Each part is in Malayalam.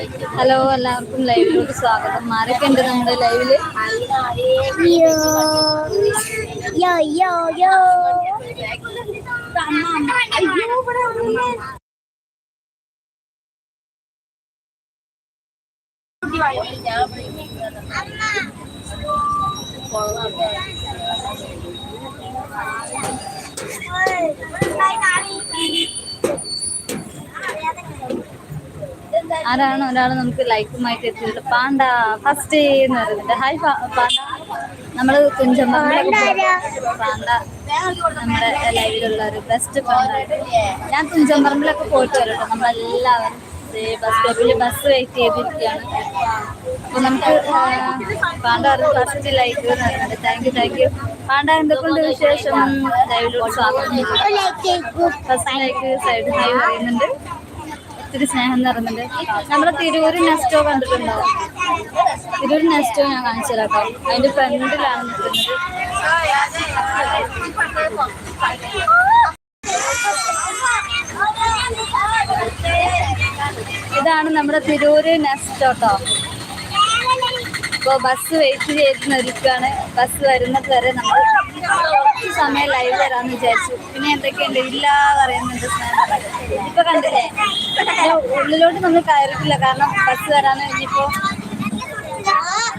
ഹലോ എല്ലാവർക്കും ലൈവിലോട്ട് സ്വാഗതം. ആരൊക്കെ ഉണ്ട് നമ്മുടെ ലൈവിൽ? Yo, yo, yo, yo. അയ്യോ ഇവിടെ വന്നേ. ആരാണ് ഒരാൾ നമുക്ക് ലൈക്കുമായിട്ട് എത്തിയിട്ടുണ്ട്. പാണ്ട ഫസ്റ്റ് എന്ന് പറയുന്നുണ്ട്. Hi panda. നമ്മൾ തുഞ്ചമ്പറമ്പിലൊക്കെ പാണ്ട നമ്മുടെ ലൈവിലുള്ള ഒരു ബെസ്റ്റ് പാണ്ട. ഞാൻ തുഞ്ചമ്പറമ്പിലൊക്കെ പോയിട്ട് വരും കേട്ടോ. നമ്മളെല്ലാവരും ബസ് സ്റ്റോപ്പിൽ ബസ് വെയിറ്റ് ചെയ്തിരിക്കുകയാണ്. അപ്പൊ നമുക്ക് പാണ്ട ഫസ്റ്റ് ലൈക്ക് എന്ന് പറയുന്നുണ്ട് thank you thank you panda എന്തൊക്കെയുണ്ട് വിശേഷം? ലൈവിലോട്ട് സ്വാഗതം. ഫസ്റ്റ് ലൈക്ക് സൈഡ് ഹൈ പറയുന്നുണ്ട്. ഒത്തിരി സ്നേഹം നിറഞ്ഞത് നമ്മുടെ തിരൂര് നെസ്റ്റോ കണ്ടിട്ടുണ്ടോ? തിരൂർ നെസ്റ്റോ ഞാൻ കാണിച്ചു തരാം അതിന്റെ ഫ്രണ്ടിലാണ് നിൽക്കുന്നത്. ഇതാണ് നമ്മുടെ തിരൂര് നെസ്റ്റോ കേട്ടോ. ഇപ്പോൾ ബസ് വെയിറ്റ് ചെയ്ത് നിൽക്കുകയാണ്. ബസ് വരുന്നത് വരെ നമ്മൾ കുറച്ച് സമയം ലൈവ് വരാന്ന് വിചാരിച്ചു. പിന്നെ എന്തൊക്കെയുണ്ട്? ഇല്ല പറയുന്നുണ്ട് സ്നേഹം. ഇപ്പൊ കണ്ടില്ലേ? ഉള്ളിലോട്ട് നമ്മൾ കയറിയിട്ടില്ല. കാരണം ബസ് വരാന്ന് കഴിഞ്ഞപ്പോ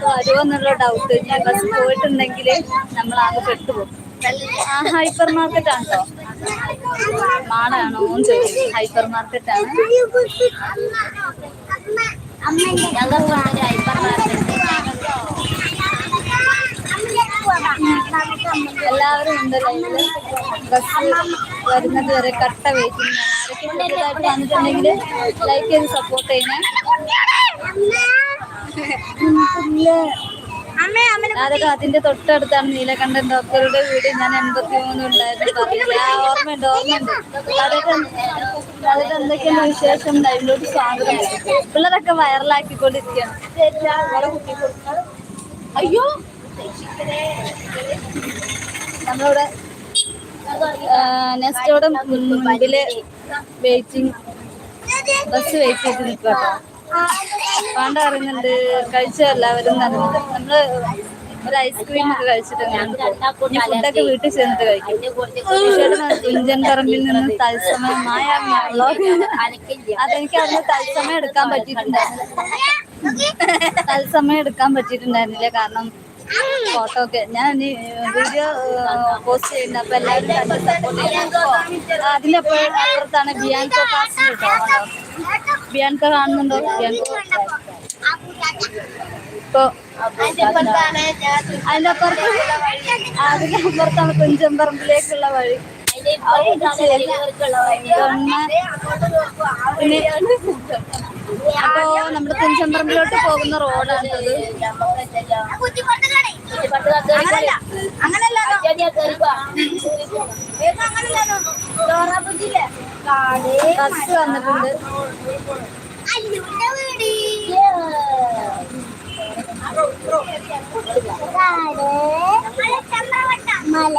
വരുമോ എന്നുള്ള ഡൗട്ട് ഞാൻ ബസ് പോയിട്ടുണ്ടെങ്കിൽ നമ്മൾ ആകെ പെട്ടുപോകും ആ ഹൈപ്പർ മാർക്കറ്റ് ആണോ. ചോദിച്ചു ഹൈപ്പർ മാർക്കറ്റ് ആണ് എല്ലാവരും ഉണ്ട് ലൈവിൽ ബസ് വരുന്നത് വരെ കട്ട വെയിറ്റിംഗ് ലൈക്ക് ചെയ്ത് സപ്പോർട്ട് ചെയ്യണേ. അതൊക്കെ അതിന്റെ തൊട്ടടുത്താണ് നീലകണ്ഠൻ ഡോക്ടറുടെ വീട്. ഞാൻ എൺപത്തി മൂന്ന് ഉണ്ടായിരുന്നു പറയില്ല ഓർമ്മയുണ്ട് അതൊക്കെ അതൊക്കെ എന്തൊക്കെയാണ് വിശേഷം? ലൈവിലോട്ട് സ്വാഗതം. പിള്ളേരൊക്കെ വൈറലാക്കിക്കൊണ്ടിരിക്കുകയാണ്. അയ്യോ! നമ്മളിവിടെ നെക്സ്റ്റോടെ മുൻപിൽ വെയിറ്റിംഗ് ബസ് വെയിറ്റ് ചെയ്ത് നിൽക്കുക പാണ്ട പറയുന്നുണ്ട് കഴിച്ച എല്ലാവരും? നമ്മൾ ഒരു ഐസ്ക്രീം ഒക്കെ കഴിച്ചിട്ടുണ്ട് ഇനി ഫുഡൊക്കെ വീട്ടിൽ ചെന്നിട്ട് കഴിക്കും. തുഞ്ചൻ പറമ്പിൽ നിന്ന് തത്സമയമായ അതെനിക്ക് അന്ന് തത്സമയം എടുക്കാൻ പറ്റിയിട്ടുണ്ടായിരുന്നു തത്സമയം എടുക്കാൻ പറ്റിയിട്ടുണ്ടായിരുന്നില്ല. കാരണം ഫോട്ടോ ഒക്കെ ഞാൻ വീഡിയോ പോസ്റ്റ് ചെയ്യുന്നത് അപ്പൊ എല്ലാവരും കണ്ട് സപ്പോർട്ട് ചെയ്യണം അതിനപ്പോൾ അപ്പുറത്താണ് ബിയാൻകോ കാസ്റ്റ് കേട്ടോ. ബിയാൻകോ കാണുന്നുണ്ടോ? ബിയാൻകോ ഇപ്പൊ അതിന്റെ അപ്പുറത്ത് അതിന്റെ അപ്പുറത്താണ് കുഞ്ചമ്പറമ്പിലേക്കുള്ള വഴി. പിന്നെ അപ്പോ നമ്മുടെ കുഞ്ചമ്പറമ്പിലോട്ട് പോകുന്ന റോഡാണ് അത് ബസ് വന്നിട്ടുണ്ട്. മല.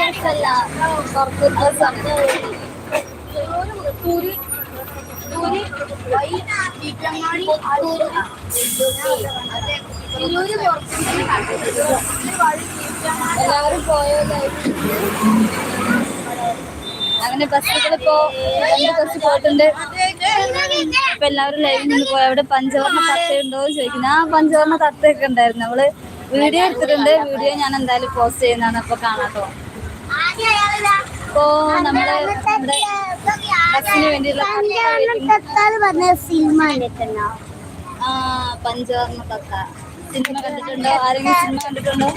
എല്ലാവരും പോയോ അങ്ങനെ ബസ്സുകൾ ഇപ്പോ രണ്ട് ബസ് പോയിട്ടുണ്ട്. ഇപ്പൊ എല്ലാവരും ലൈവിൽ നിന്ന് പോയ അവിടെ പഞ്ചവർണ തത്ത ഉണ്ടോ എന്ന് ചോദിക്കുന്നു. ആ പഞ്ചവർണ തത്തയൊക്കെ ഉണ്ടായിരുന്നു. നമ്മൾ വീഡിയോ എടുത്തിട്ടുണ്ട്. വീഡിയോ ഞാൻ എന്തായാലും പോസ്റ്റ് ചെയ്യുന്നതാണ്. അപ്പൊ കാണാട്ടോ ഇപ്പോ നമ്മൾ നമ്മുടെ ബസ്സിന് സിനിമ കണ്ടിട്ടുണ്ടോ? ആ പഞ്ചവർണ സിനിമ കണ്ടിട്ടുണ്ടോ? ആരെങ്കിലും സിനിമ കണ്ടിട്ടുണ്ടോ?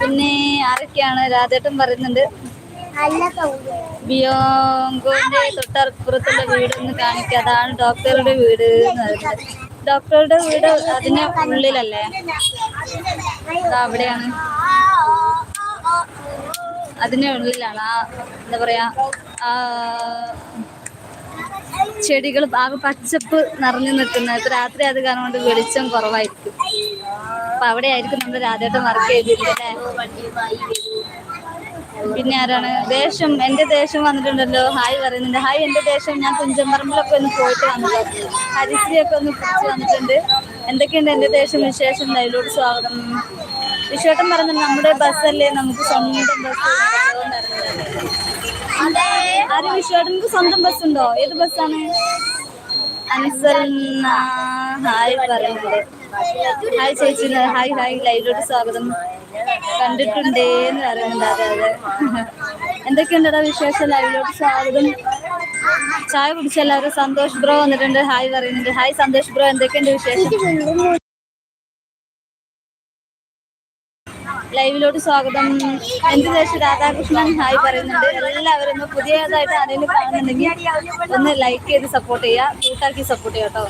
പിന്നെ ആരൊക്കെയാണ്? രാധേട്ടൻ പറയുന്നുണ്ട്. ബിയോങ്കോന്റെ തൊട്ടപ്പുറത്തുള്ള വീട് ഒന്ന് കാണിക്കുക അതാണ് ഡോക്ടറുടെ വീട് എന്ന് പറയുന്നത്. ഡോക്ടറുടെ വീട് അതിന് ഉള്ളിലല്ലേ? അവിടെയാണ്. അതിന് ഉള്ളിലാണ് ആ എന്താ പറയാ ആ ചെടികൾ ആകെ പച്ചപ്പ് നിറഞ്ഞു നിൽക്കുന്നത്. രാത്രി അത് കാരണം കൊണ്ട് വെളിച്ചം കുറവായിരിക്കും. അപ്പൊ അവിടെ ആയിരിക്കും നമ്മൾ രാധേട്ടൻ വർക്ക് ചെയ്തിരുന്നത് പിന്നെ ആരാണ്? ദേശം എന്റെ ദേശം വന്നിട്ടുണ്ടല്ലോ. ഹായ് പറയുന്നുണ്ട്. ഹായ് എന്റെ ദേശം ഞാൻ കുഞ്ചമ്പറമ്പിലൊക്കെ ഒന്ന് പോയിട്ട് വന്നിട്ടുണ്ട് ഹരിശ്രീ ഒക്കെ ഒന്ന് പിടിച്ച് വന്നിട്ടുണ്ട്. എന്തൊക്കെയുണ്ട് എന്റെ ദേശം വിശേഷം? ലൈലോട് സ്വാഗതം. വിശ്വട്ടം പറഞ്ഞു നമ്മുടെ ബസ്സല്ലേ നമുക്ക് സ്വന്തം ബസ് ആരും വിശ്വട്ടനക്ക് സ്വന്തം ബസ് ഉണ്ടോ ഏത് ബസ്സാണ്? ഹായ് പറയുന്നുണ്ട് ഹായ് ചേച്ചി ഹായ് ഹായ്. ലൈവിലോട്ട് സ്വാഗതം. കണ്ടിട്ടുണ്ടേ എന്ന് പറയുന്നുണ്ട്. അതെ അതെ. എന്തൊക്കെയുണ്ടടാ വിശേഷം? ലൈവിലോട്ട് സ്വാഗതം. ചായ കുടിച്ച എല്ലാവരും സന്തോഷ് ബ്രോ വന്നിട്ടുണ്ട്. ഹായ് പറയുന്നുണ്ട്. ഹായ് സന്തോഷ് ബ്രോ എന്തൊക്കെയുണ്ട് വിശേഷം? ലൈവിലോട്ട് സ്വാഗതം. എന്ത് ദേശം രാധാകൃഷ്ണൻ. ഹായ് പറയുന്നുണ്ട്. എല്ലാവരും ഒന്ന് പുതിയതായിട്ട് ആരെങ്കിലും കാണുന്നുണ്ടെങ്കിൽ ഒന്ന് ലൈക്ക് ചെയ്ത് സപ്പോർട്ട് ചെയ്യുക. കൂട്ടാക്കി സപ്പോർട്ട് ചെയ്യുക കേട്ടോ.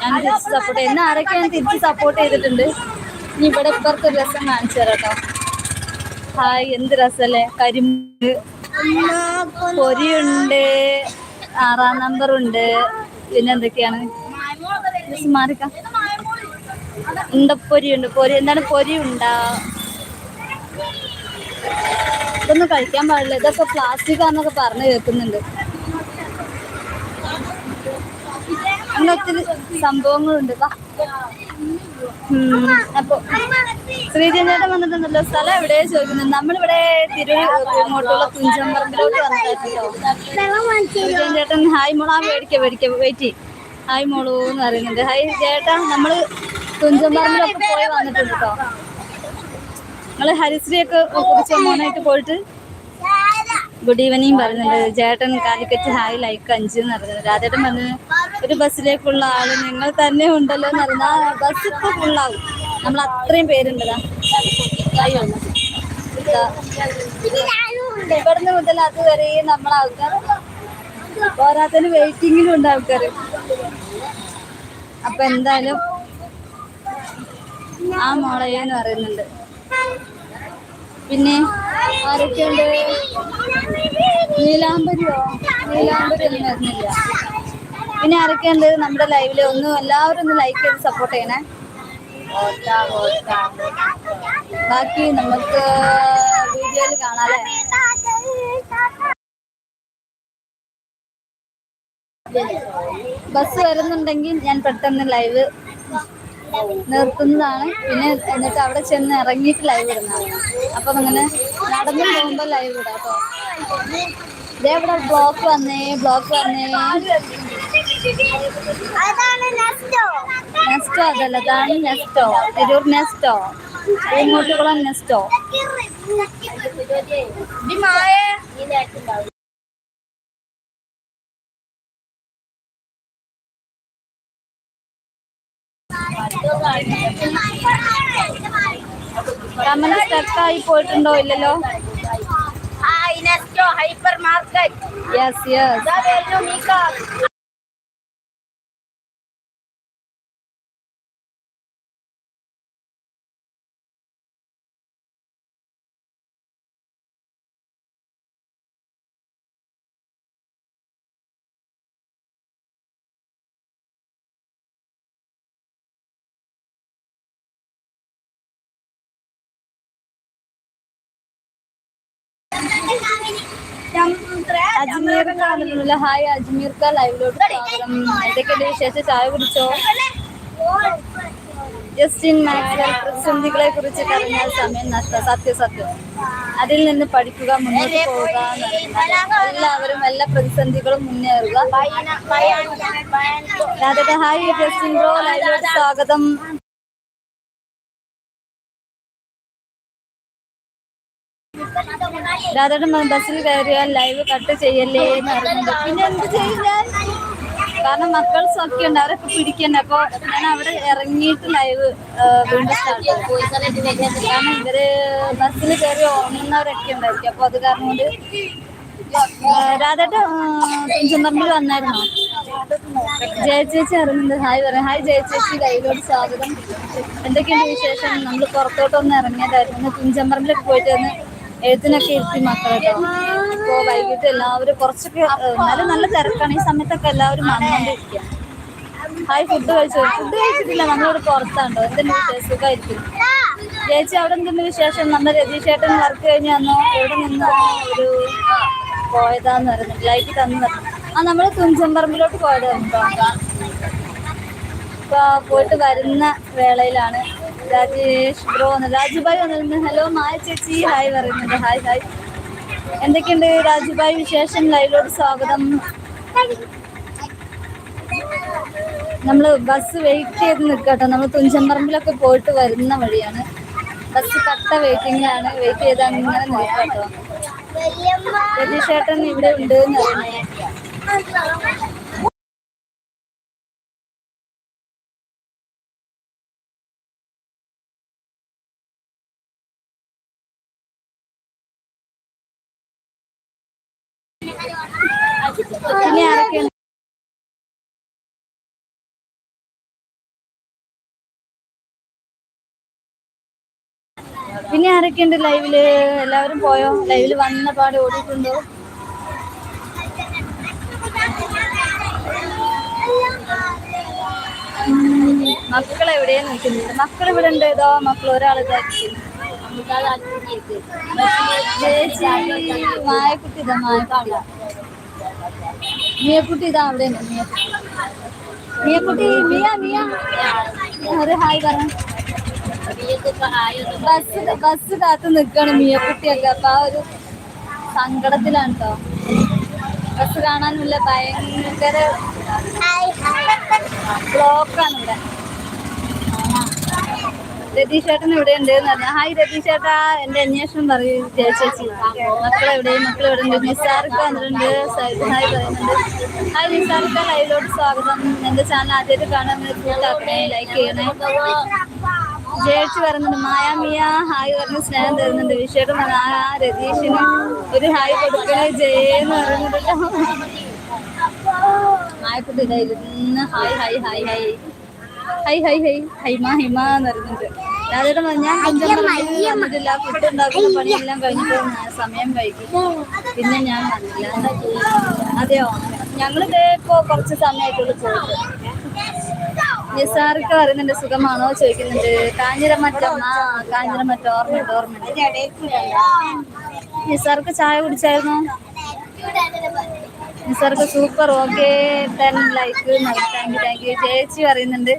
ഞാൻ തിരിച്ച് സപ്പോർട്ട് ചെയ്യുന്ന ആരൊക്കെ ഞാൻ തിരിച്ച് സപ്പോർട്ട് ചെയ്തിട്ടുണ്ട്? ഇനി ഇവിടെ ഇപ്പുറത്തൊരു രസം കാണിച്ചു തരാം കേട്ടോ. ഹായ് എന്ത് രസമല്ലേ കരിമ്പ് പൊരിയുണ്ട് ആറാം നമ്പർ ഉണ്ട്. പിന്നെ എന്തൊക്കെയാണ്? ജസ്റ്റ് മാറിക്കാം. ഉണ്ടപ്പൊരി ഉണ്ട് പൊരി എന്താണ് പൊരി ഉണ്ടാ ഇതൊന്നും കഴിക്കാൻ പാടില്ല. ഇതൊക്കെ പ്ലാസ്റ്റിക് ആണെന്നൊക്കെ പറഞ്ഞു കേൾക്കുന്നുണ്ട്. അങ്ങനെ ഒത്തിരി സംഭവങ്ങളുണ്ട്. അപ്പൊ ശ്രീജനേട്ടൻ വന്നിട്ടുണ്ടല്ലോ. സ്ഥലം എവിടെയാ ചോദിക്കുന്നത്? നമ്മളിവിടെ തിരുവോട്ടുള്ള കുഞ്ചമ്പറമ്പിലോട്ട് തുഞ്ചമ്പറമ്പിലോട്ട് വന്നിട്ടോ വെള്ളം വാങ്ങിച്ചു ചേട്ടൻ ഹായ് മോളാ. മേടിക്ക മേടിക്ക. വെയിറ്റ് ഹായ് മോളൂ എന്ന് പറയുന്നുണ്ട്. ഹായ് ചേട്ടാ. നമ്മൾ തുഞ്ചമ്പറമ്പിലൊക്കെ പോയി വന്നിട്ടുണ്ട് കേട്ടോ നമ്മൾ ഹരിശ്രീയൊക്കെ കുറിച്ച് മോനായിട്ട് പോയിട്ട് ഗുഡ് ഈവനിങ് പറയുന്നുണ്ട് ചേട്ടൻ കാലിക്കറ്റ് ഹായ് ലൈക്ക് അഞ്ച് എന്ന് പറഞ്ഞത് രാധേട്ടൻ പറഞ്ഞു ഒരു ബസ്സിലേക്കുള്ള ആൾ നിങ്ങൾ തന്നെ ഉണ്ടല്ലോ എന്ന് പറഞ്ഞാൽ ബസ് ഇപ്പൊ ഫുള്ളാവും നമ്മൾ അത്രയും ഇതാ. ഇവിടുന്ന് മുതൽ അതുവരെ നമ്മൾ ആൾക്കാർ പോരാത്തതിന് വെയിറ്റിങ്ങിലും ഉണ്ട് ആൾക്കാർ. അപ്പൊ എന്തായാലും ആ മോളയെന്ന് പറയുന്നുണ്ട്. പിന്നെ ആരൊക്കെയുണ്ട്? നീലാംബരിയോ? നീലാംബരി ഒന്നും വരുന്നില്ല. പിന്നെ ആരൊക്കെയുണ്ട് നമ്മുടെ ലൈവിൽ? ഒന്ന് എല്ലാവരും ഒന്ന് ലൈക്ക് ചെയ്ത് സപ്പോർട്ട് ചെയ്യണേ. ബാക്കി നമുക്ക് വീഡിയോയിൽ കാണാല്ലേ ബസ് വരുന്നുണ്ടെങ്കിൽ ഞാൻ പെട്ടെന്ന് ലൈവ് നിർത്തുന്നതാണ്. പിന്നെ എന്നിട്ട് അവിടെ ചെന്ന് ഇറങ്ങിയിട്ട് ലൈവ് ഇടുന്നതാണ്. അപ്പം അങ്ങനെ നടന്നു പോകുമ്പോൾ ലൈവ് ഇടാം കേട്ടോ. ഇതേ ഇവിടെ ബ്ലോക്ക് വന്നേ ബ്ലോക്ക് വന്നേ. നെസ്റ്റോ. അതല്ല അതാണ് Nesto. Tirur Nesto. Poongottukulam Nesto. Comment സ്റ്റക്കായി പോയിട്ടുണ്ടോ ഇല്ലല്ലോ? Hyper market. Yes yes Ajmeer കാണുന്നില്ല ഹായ് അജ്മീർ കാ ലൈവിലോട്ട് സ്വാഗതം. എന്തൊക്കെയുണ്ട് വിശേഷം? ചായ കുടിച്ചോ? ജസ്റ്റിൻ മാക്സ്വൽ പ്രതിസന്ധികളെ കുറിച്ച് പറഞ്ഞാൽ സമയം നഷ്ടം. സത്യസത്യം സത്യം. അതിൽ നിന്ന് പഠിക്കുക മുന്നോട്ട് പോവുക എല്ലാവരും എല്ലാ പ്രതിസന്ധികളും മുന്നേറുക. ഹായ് ജസ്റ്റിൻ ബ്രോ ലൈവിലോട്ട് സ്വാഗതം. രാധയുടെ ബസ്സിൽ കയറിയാൽ ലൈവ് കട്ട് ചെയ്യല്ലേ എന്ന് പറയുന്നുണ്ട് പിന്നെ എന്ത് ചെയ്യും ഞാൻ കാരണം മക്കൾസ് ഒക്കെ ഉണ്ട് അവരൊക്കെ പിടിക്കണ്ട. അപ്പൊ ഞാൻ അവിടെ ഇറങ്ങിയിട്ട് ലൈവ് വീണ്ടും കാരണം ഇവർ ബസ്സിൽ കയറി ഉറങ്ങുന്നവരൊക്കെ ഉണ്ടായിരിക്കും. അപ്പൊ അത് കാരണം കൊണ്ട് തുഞ്ചമ്പറമ്പിൽ വന്നായിരുന്നോ. ജയ ചേച്ചി അറിയുന്നുണ്ട്. ഹായ് പറയാം. ഹായ് ജയ ചേച്ചി ലൈവിലോട് സ്വാഗതം. എന്തൊക്കെയാണ് വിശേഷം നമ്മൾ പുറത്തോട്ടൊന്ന് ഇറങ്ങിയതായിരുന്നു. തുഞ്ചമ്പറമ്പിലൊക്കെ പോയിട്ട് വന്ന് എഴുത്തിനൊക്കെ ഇരുത്തി മക്കളൊക്കെ. ഇപ്പോ വൈകിട്ട് എല്ലാവരും കുറച്ചൊക്കെ എന്നാലും നല്ല തിരക്കാണ്. ഈ സമയത്തൊക്കെ എല്ലാവരും വന്നുകൊണ്ടിരിക്കുക ഹായ് ഫുഡ് കഴിച്ചു? ഫുഡ് കഴിച്ചിട്ടില്ല. നമ്മളിവിടെ പുറത്താണ്ടോ എന്തെങ്കിലും സുഖമായിരിക്കും. ചേച്ചി അവിടെ എന്തെങ്കിലും വിശേഷം? നമ്മുടെ രതീഷ് ചേട്ടൻ വർക്ക് കഴിഞ്ഞ് വന്നോ? എവിടെ നിന്ന് ഒരു പോയതാന്ന് പറയുന്നത് ലൈറ്റ് തന്നു. ആ നമ്മൾ തുഞ്ചമ്പറമ്പിലോട്ട് പോയത് ഇപ്പൊ പോയിട്ട് വരുന്ന വേളയിലാണ് രാജേഷ് ബ്രോ രാജുഭായ് വന്നിരുന്നു ഹലോ മായ ചേച്ചി. ഹായ് പറയുന്നുണ്ട്. ഹായ് ഹായ് എന്തൊക്കെയുണ്ട് രാജുബായ് വിശേഷം? ലൈവിലോട്ട് സ്വാഗതം. നമ്മൾ ബസ് വെയിറ്റ് ചെയ്ത് നിൽക്കട്ടോ നമ്മൾ തുഞ്ചമ്പറമ്പിലൊക്കെ പോയിട്ട് വരുന്ന വഴിയാണ്. ബസ് കട്ട വെയിറ്റിംഗിലാണ് വെയിറ്റ് ചെയ്ത് അങ്ങനെ നിൽക്കട്ടോ രതീഷ് ചേട്ടൻ ഇവിടെ ഉണ്ട് എന്ന് പറയുന്നത് പിന്നെ ആരൊക്കെയുണ്ട് പിന്നെ ആരൊക്കെയുണ്ട് ലൈവിൽ? എല്ലാവരും പോയോ? ലൈവിൽ വന്ന പാട് ഓടിയിട്ടുണ്ടോ? മക്കൾ എവിടെയാ നിൽക്കുന്നുണ്ട് മക്കൾ ഇവിടെ ഉണ്ട് ഏതോ മക്കൾ ഒരാൾ ചേച്ചി മായക്കുട്ടി ഇതാ മായക്കുട്ടി മിയക്കുട്ടി ഇതാ അവിടെ മിയക്കുട്ടി മിയ മിയ ഒരു ഹായ്. പറ ബസ് ബസ് കാത്ത് നിൽക്കാണ് മിയക്കുട്ടിയൊക്കെ അപ്പൊ ആ ഒരു സങ്കടത്തിലാണ് കേട്ടോ ബസ് കാണാനുള്ള ഭയങ്കര ബ്ലോക്കാണ് ഇവിടെ. രതീഷ് ചേട്ടൻ ഇവിടെ ഉണ്ട് പറഞ്ഞു ഹായ് രതീഷേട്ടാ എന്റെ അന്വേഷണം പറയൂ ചേച്ചി മക്കൾ എവിടെ മക്കൾ ഇവിടെ ഉണ്ട് നിസാർക്ക് വന്നിട്ടുണ്ട് സൈഡ് ഹായ് പറയുന്നുണ്ട്. ഹായ് നിസാർക്ക് ലൈവിലോട്ട് സ്വാഗതം. എന്റെ ചാനൽ ആദ്യമായിട്ട് കാണാൻ കൂട്ടാക്കണേ ലൈക്ക് ചെയ്യണേ. ജയിച്ചു പറയുന്നുണ്ട് മായാമിയ ഹായ് പറഞ്ഞ് സ്നേഹം തരുന്നുണ്ട്. വിഷയം ആ രതീഷിന് ഒരു ഹായ് കൊടുക്കണേ ജയെന്ന് പറയുന്നുണ്ട്. കേട്ടോ മായക്കുട്ടി ഇതാ ഇരുന്ന് hi hi hi hi. Hi hi hi. Haima Hima എന്ന് പറയുന്നുണ്ട്. രാധയുടെ ഞാൻ വന്നിട്ടില്ല. ഫുഡ് ഉണ്ടാക്കുന്ന പണിയെല്ലാം കഴിഞ്ഞിട്ട് സമയം വൈകി. പിന്നെ ഞാൻ വന്നില്ല. അതെയോ? ഞങ്ങളിതേ ഇപ്പോ കുറച്ച് സമയമായിട്ടുള്ളൂ പോയിട്ട് നിസാർക്ക് പറയുന്നുണ്ട് സുഖമാണോ? ചോദിക്കുന്നുണ്ട്. കാഞ്ഞിരമറ്റം ആ കാഞ്ഞിരമറ്റം ഓർമ്മയുണ്ട് ഓർമ്മയുണ്ട്. നിസാർക്ക് ചായ കുടിച്ചായിരുന്നു? നിസാർക്ക് super okay. Ten like thank you thank you. ചേച്ചി പറയുന്നുണ്ട്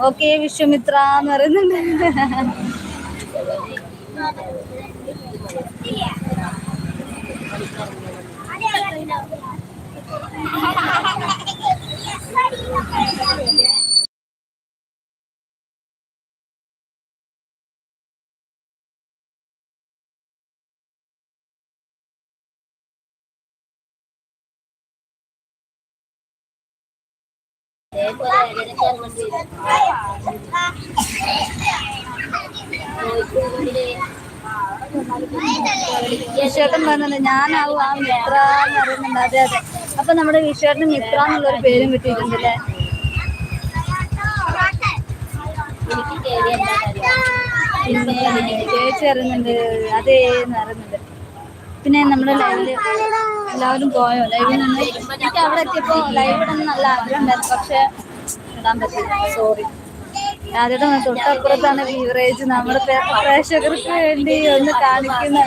ഓക്കെ വിശ്വമിത്ര എന്ന് പറയുന്നുണ്ട്. വിശ്വേട്ടൻ പറഞ്ഞത് ഞാനാവും ആ മിത്ര എന്ന് പറയുന്നുണ്ട്. അതെ അതെ. അപ്പൊ നമ്മുടെ വിശ്വേട്ടന് മിത്ര എന്നുള്ളൊരു പേരും കിട്ടിയിട്ടുണ്ട് അല്ലേ? പിന്നെ ചേച്ചി അറിയുന്നുണ്ട് അതേ എന്ന് പറയുന്നുണ്ട്. പിന്നെ നമ്മുടെ ലൈവിൽ എല്ലാവരും പോയോ? ലൈവിൽ നിന്ന് എനിക്ക് അവിടെ എത്തിയപ്പോ ലൈവ് ഇടാൻ നല്ല ആഗ്രഹം പക്ഷെ ഇടാൻ പറ്റില്ല സോറി ആദ്യത്തെ തൊട്ടപ്പുറത്താണ് ബീവറേജ് നമ്മുടെ പ്രേക്ഷകർക്ക് വേണ്ടി ഒന്ന് കാണിക്കുന്ന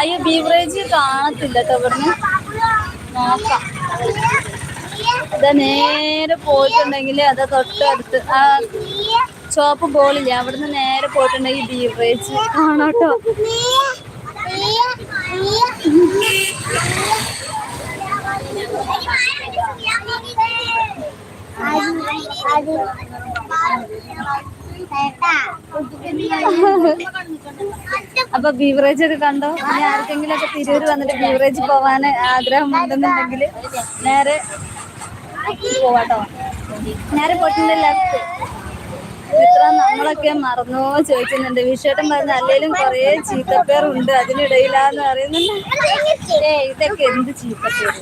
അയ്യോ ബീവറേജ് കാണത്തില്ല ഇവിടുന്ന്. നോക്കാം. ഇതാ നേരെ പോയിട്ടുണ്ടെങ്കിൽ അത് തൊട്ടടുത്ത്. ആ ചോപ്പ് ബോളില്ലേ അവിടുന്ന് നേരെ പോയിട്ടുണ്ടെങ്കിൽ ബീവറേജ് കാണാട്ടോ അപ്പൊ ബീവറേജ് ഒക്കെ കണ്ടോ? ഇനി ആർക്കെങ്കിലും ഒക്കെ തിരൂര് വന്നിട്ട് ബീവറേജ് പോവാൻ ആഗ്രഹം ഉണ്ടെന്നുണ്ടെങ്കിൽ നേരെ പോവാട്ടോ. നേരെ പോയിട്ടുണ്ട് ഇത്ര നമ്മളൊക്കെ മറന്നോ ചോദിക്കുന്നുണ്ട്. വിഷേട്ടൻ പറഞ്ഞ അല്ലേലും കൊറേ ചീത്തപ്പേറുണ്ട് അതിനിടയിലാന്ന് പറയുന്നുണ്ട്. ഏ ഇതൊക്കെ എന്ത് ചീത്തപ്പേര്?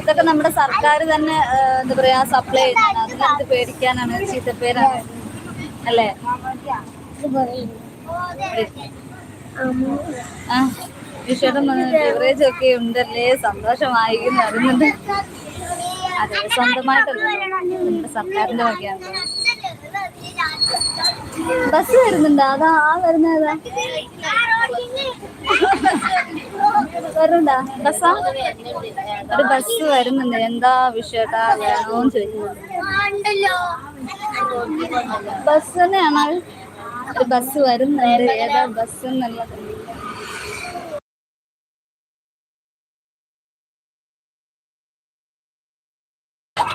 ഇതൊക്കെ നമ്മുടെ സർക്കാർ തന്നെ എന്താ പറയാ സപ്ലൈ ചെയ്യുന്നതാണ് അതിനകത്ത് പേടിക്കാനാണ്? ചീത്തപ്പേരാണ്. അല്ലേ? ആ വിഷേട്ടൻ പറഞ്ഞ ബിവറേജ് ഒക്കെ ഉണ്ടല്ലേ? സന്തോഷമായി അറിയുന്നുണ്ട് അതെ സ്വന്തമായിട്ടല്ല സർക്കാരിന്റെ വകയാണ് ബസ് വരുന്നുണ്ടോ? അതാ ആ വരുന്നതാ വരുന്നുണ്ടാ? ബസ്സാ? ഒരു ബസ് വരുന്നുണ്ട്. എന്താ വിഷയട്ടാ? വേണോന്ന് ചോദിക്കുന്നു. ബസ് തന്നെയാണ്? ഒരു ബസ് വരുന്നുണ്ട്. ഏതാ ബസ് എന്നുള്ളത്?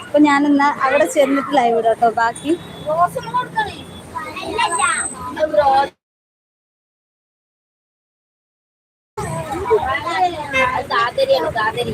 അപ്പൊ ഞാൻ എന്നാ അവിടെ ചെന്നിട്ട് ലൈവ് ഇടാം കേട്ടോ. ബാക്കി സാധരിയാണ് സാധരി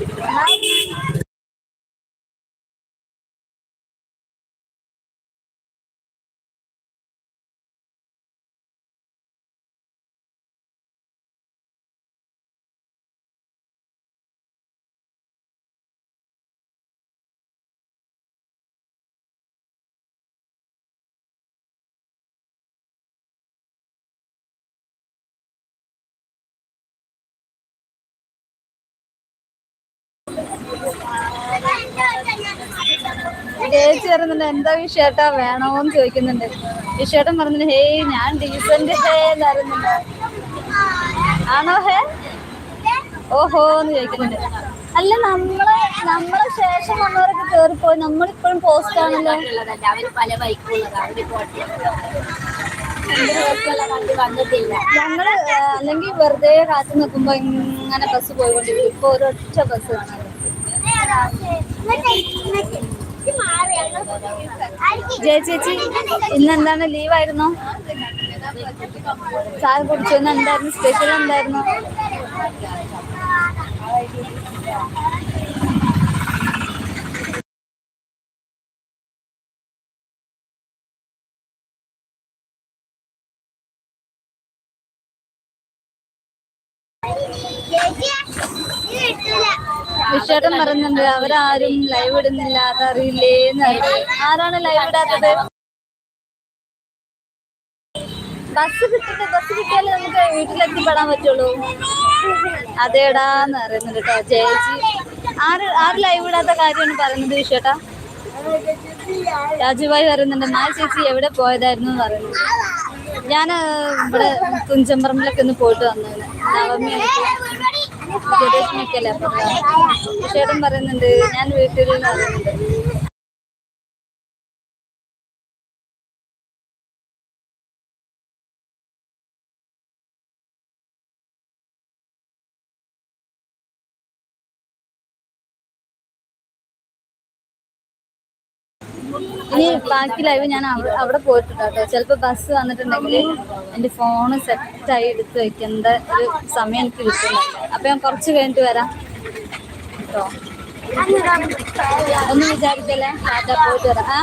ചേച്ചി പറയുന്നുണ്ട് എന്താ ഈ ഷേട്ടാ വേണോന്ന് ചോദിക്കുന്നുണ്ട്. ഈ ഷേട്ടൻ പറഞ്ഞിട്ട് ഹേ ഞാൻ ഡീസന്റ് ആണോ ഹേ? ഓഹോ എന്ന് ചോദിക്കുന്നുണ്ട്. അല്ല നമ്മൾ നമ്മളെ ശേഷം വന്നവരൊക്കെ കേറിപ്പോയി. നമ്മളിപ്പോഴും പോസ്റ്റ് ആണല്ലോ. ഞങ്ങൾ അല്ലെങ്കിൽ വെറുതെ കാത്തു നിൽക്കുമ്പോ ഇങ്ങനെ ബസ് പോയിക്കൊണ്ടിരിക്കും. ഇപ്പൊ ഒരൊറ്റ ബസ് കാണാൻ ചേച്ചി ഇന്ന് എന്താണ് ലീവായിരുന്നോ? ചായ കുടിച്ചു. ഇന്ന് എന്തായിരുന്നു സ്പെഷ്യൽ എന്തായിരുന്നു? വിഷേട്ടൻ പറഞ്ഞത് അവരാരും ലൈവ് ഇടുന്നില്ല അതറിയില്ലേ ആരാണ് ലൈവ് ഇടാത്തത്? ബസ് കിട്ടിട്ട് ബസ് കിട്ടിയാലേ നമുക്ക് വീട്ടിലെത്തിപ്പെടാൻ പറ്റുള്ളൂ. അതേടാന്ന് പറയുന്നുണ്ട് കേട്ടോ ചേച്ചി. ആര് ആര് ലൈവ് ഇടാത്ത കാര്യമാണ് പറയുന്നത് വിഷേട്ടാ രാജുഭായി പറയുന്നുണ്ട് മാ ചേച്ചി എവിടെ പോയതായിരുന്നു? എന്ന് പറയുന്നു ഞാൻ ഇവിടെ തുഞ്ചമ്പറമ്പിലൊക്കെ ഒന്ന് പോയിട്ട് വന്നു നവമി സുരേഷ്മിക്കല്ലേ അപ്പൊ ചേട്ടൻ പറയുന്നുണ്ട് ഞാൻ വീട്ടിൽ നിന്ന് പറയുന്നുണ്ട് ഇനി ബാക്കി ലൈവ് ഞാൻ അവിടെ പോയിട്ടുണ്ട് കേട്ടോ ചിലപ്പോൾ ബസ് വന്നിട്ടുണ്ടെങ്കിൽ എന്റെ ഫോണ് സെറ്റായി എടുത്ത് വെക്കേണ്ട ഒരു സമയം എനിക്ക് കിട്ടുന്നുണ്ട് അപ്പം ഞാൻ കുറച്ച് കഴിഞ്ഞിട്ട് വരാം. കേട്ടോ ഒന്നും വിചാരിക്കല്ലേ? ടാറ്റ പോയിട്ട് വരാം. ആ?